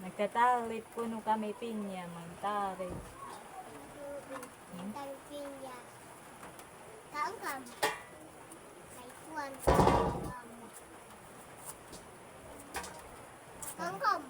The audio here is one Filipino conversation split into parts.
Nagtatarit puno kami pinya, magtarit. Hmm? Tangkinya. Kaon kam. Kay Juan. Kaon kam.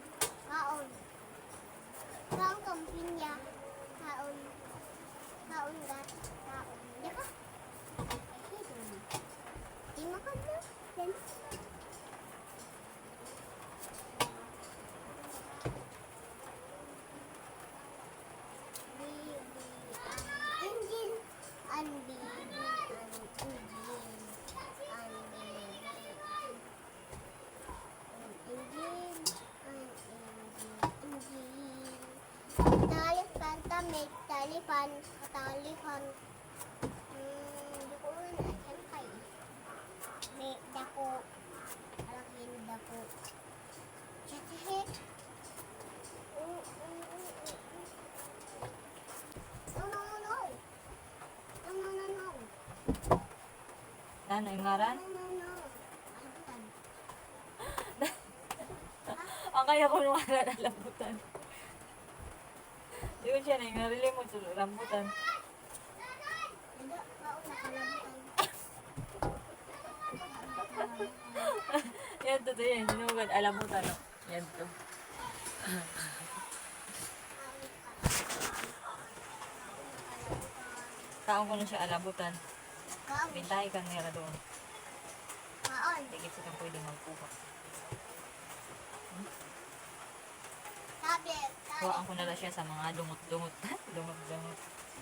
Talifan, tamig, talifan, talifan. Hmm, di ko rin alam kay. May dako. Alakin dako. Chachahit. Mm. No, no, no, no. No, no, no, no. Ano yung ngaran? No, no, no. Ang kaya ko nung ngaran na lambutan. Yun siya na yung narili mo sa rambutan. Yan to to yan, sinugad alamutan. No? Yan to. Taong ko na siya alabutan. Kaon. Bintahay kang nira doon. Kaon. Hindi kita kang pwede magkuha. Tablet. Kuhaan ko na lang siya sa mga. Dumut, dumut.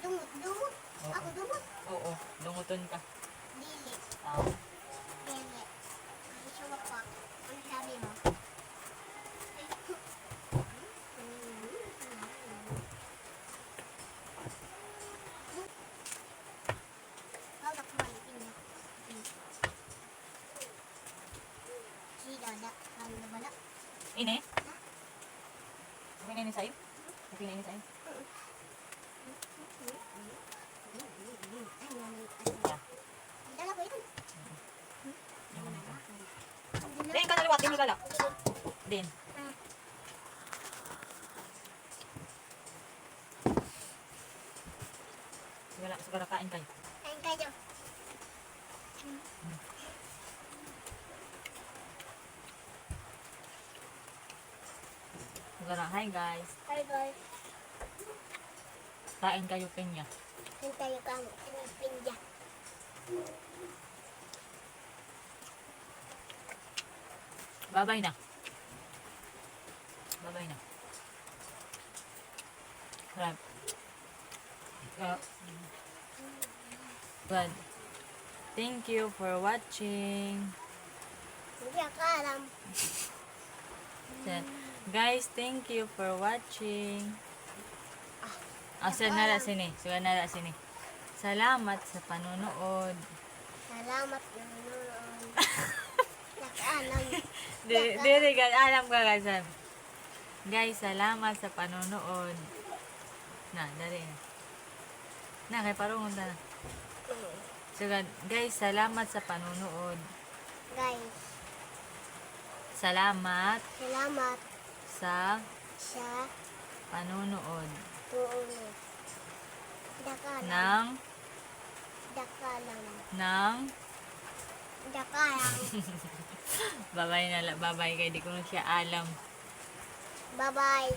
Oo. Ako dumut. Oo, dumuton ka. Dili. Ah, Dili. Ang siya wapak. Ano sabi mo? Hawak mo alipin niya. Si Dada. Ano na ba na? ini? Ini sa'yo? Okay na ini sa'yo? Yeah. Dala ko ito. Yung ano ito. Din, kanaliwa, din mo dala. Din. Sigara, sigara kain kayo. Kain Sigara, hi guys. Hi guys. Kain kayo pinya. Kain kayo kang pinja. Babay na. Babay na. Crab. Uh, but, thank you for watching. Hindi ako alam. Guys, thank you for watching. Ah, sa nara sini. Sa nara sini. Salamat sa panonood. Salamat na nanonood. Nakaalam. Di, di, guys, alam ka guys. ah. Guys, salamat sa panonood. Na, dali na. Na, kay parungon na. So, guys, salamat sa panonood. Guys, Salamat salamat sa sa panonood tuunod. Dakalam. ng Dakalam. ng Dakalam. babay na la- babay kay di ko na siya alam. Bye-bye.